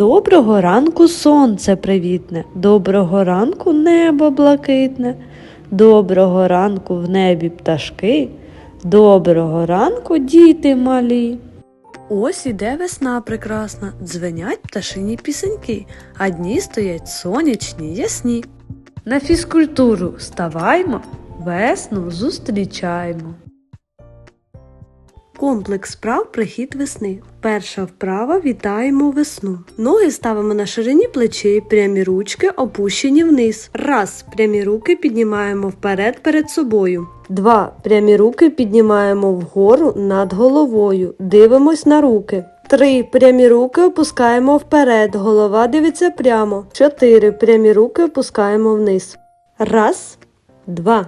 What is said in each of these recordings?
Доброго ранку сонце привітне, доброго ранку небо блакитне, доброго ранку в небі пташки, доброго ранку діти малі. Ось іде весна прекрасна, дзвенять пташині пісеньки, а дні стоять сонячні, ясні. На фізкультуру ставаймо, весну зустрічаємо. Комплекс вправ прихід весни. Перша вправа вітаємо весну. Ноги ставимо на ширині плечей, прямі ручки опущені вниз. Раз. Прямі руки піднімаємо вперед перед собою. Два. Прямі руки піднімаємо вгору над головою. Дивимось на руки. Три. Прямі руки опускаємо вперед. Голова дивиться прямо. Чотири. Прямі руки опускаємо вниз. Раз, два,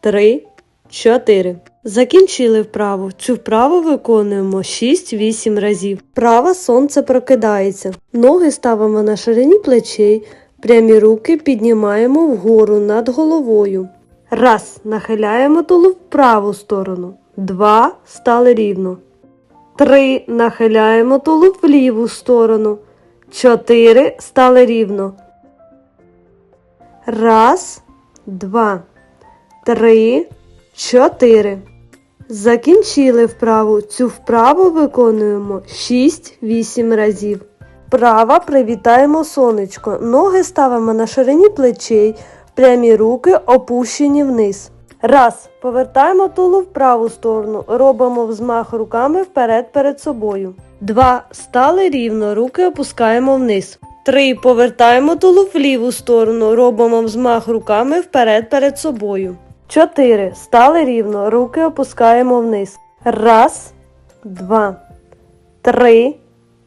три, чотири. Закінчили вправу. Цю вправу виконуємо 6-8 разів. Вправа сонце прокидається. Ноги ставимо на ширині плечей, прямі руки піднімаємо вгору над головою. Раз. Нахиляємо тулуб в праву сторону. Два. Стали рівно. Три. Нахиляємо тулуб в ліву сторону. Чотири. Стали рівно. Раз, два, три, чотири. Закінчили вправу. Цю вправу виконуємо 6-8 разів. Вправа привітаємо сонечко. Ноги ставимо на ширині плечей, прямі руки опущені вниз. Раз. Повертаємо тулу в праву сторону. Робимо взмах руками вперед перед собою. Два. Стали рівно, руки опускаємо вниз. Три. Повертаємо тулу в ліву сторону. Робимо взмах руками вперед перед собою. Чотири. Стали рівно, руки опускаємо вниз. Раз, два, три,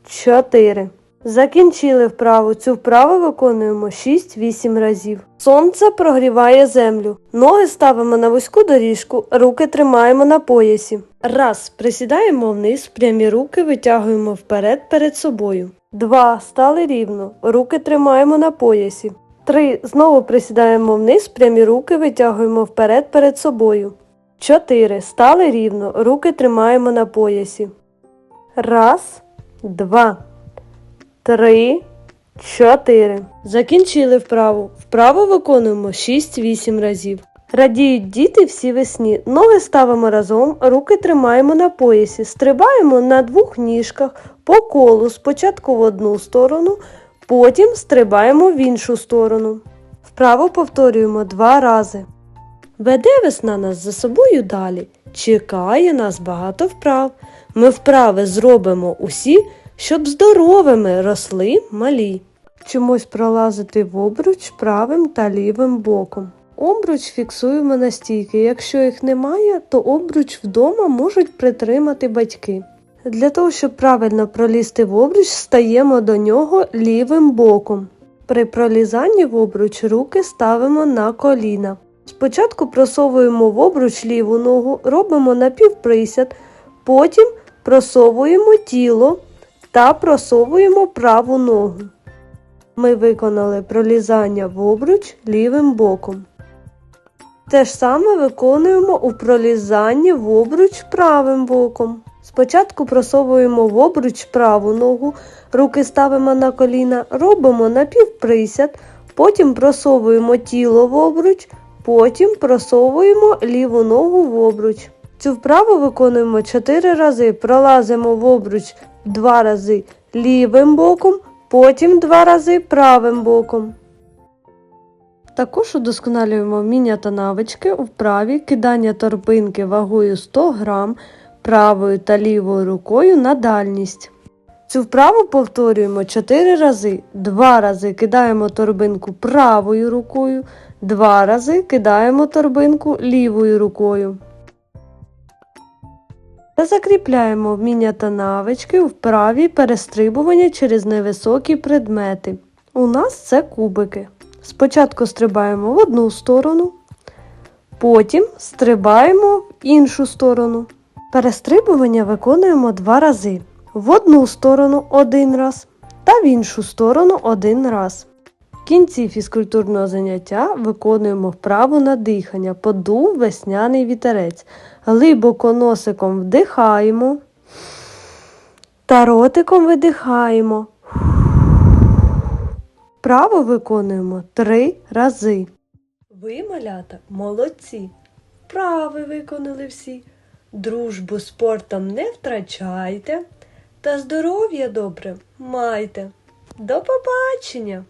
чотири. Закінчили вправу. Цю вправу виконуємо 6-8 разів. Сонце прогріває землю. Ноги ставимо на вузьку доріжку, руки тримаємо на поясі. Раз. Присідаємо вниз, прямі руки витягуємо вперед перед собою. Два. Стали рівно. Руки тримаємо на поясі. Три. Знову присідаємо вниз, прямі руки витягуємо вперед перед собою. Чотири. Стали рівно. Руки тримаємо на поясі. Раз, два, три, чотири. Закінчили вправу. Вправу виконуємо 6-8 разів. Радіють діти всі весні. Ноги ставимо разом, руки тримаємо на поясі, стрибаємо на двох ніжках по колу спочатку в одну сторону, потім стрибаємо в іншу сторону. Вправу повторюємо два рази. Веде весна нас за собою далі. Чекає нас багато вправ. Ми вправи зробимо усі, щоб здоровими росли малі. Чомусь пролазити в обруч правим та лівим боком. Обруч фіксуємо на стійки. Якщо їх немає, то обруч вдома можуть притримати батьки. Для того, щоб правильно пролізти в обруч, стаємо до нього лівим боком. При пролізанні в обруч руки ставимо на коліна. Спочатку просовуємо в обруч ліву ногу, робимо напівприсяд, потім просовуємо тіло та просовуємо праву ногу. Ми виконали пролізання в обруч лівим боком. Те ж саме виконуємо у пролізанні в обруч правим боком. Спочатку просовуємо в обруч праву ногу, руки ставимо на коліна, робимо напівприсяд, потім просовуємо тіло в обруч, потім просовуємо ліву ногу в обруч. Цю вправу виконуємо 4 рази, пролазимо в обруч 2 рази лівим боком, потім 2 рази правим боком. Також удосконалюємо вміння та навички у вправі кидання торбинки вагою 100 грам правою та лівою рукою на дальність. Цю вправу повторюємо 4 рази. 2 рази кидаємо торбинку правою рукою, 2 рази кидаємо торбинку лівою рукою. Та закріпляємо вміння та навички у вправі перестрибування через невисокі предмети. У нас це кубики. Спочатку стрибаємо в одну сторону, потім стрибаємо в іншу сторону. Перестрибування виконуємо два рази. В одну сторону один раз та в іншу сторону один раз. В кінці фізкультурного заняття виконуємо вправу на дихання, подув весняний вітерець. Глибоко носиком вдихаємо та ротиком видихаємо. вправу виконуємо три рази. Ви, малята, молодці. Вправи виконали всі. Дружбу спортом не втрачайте та здоров'я добре майте. До побачення!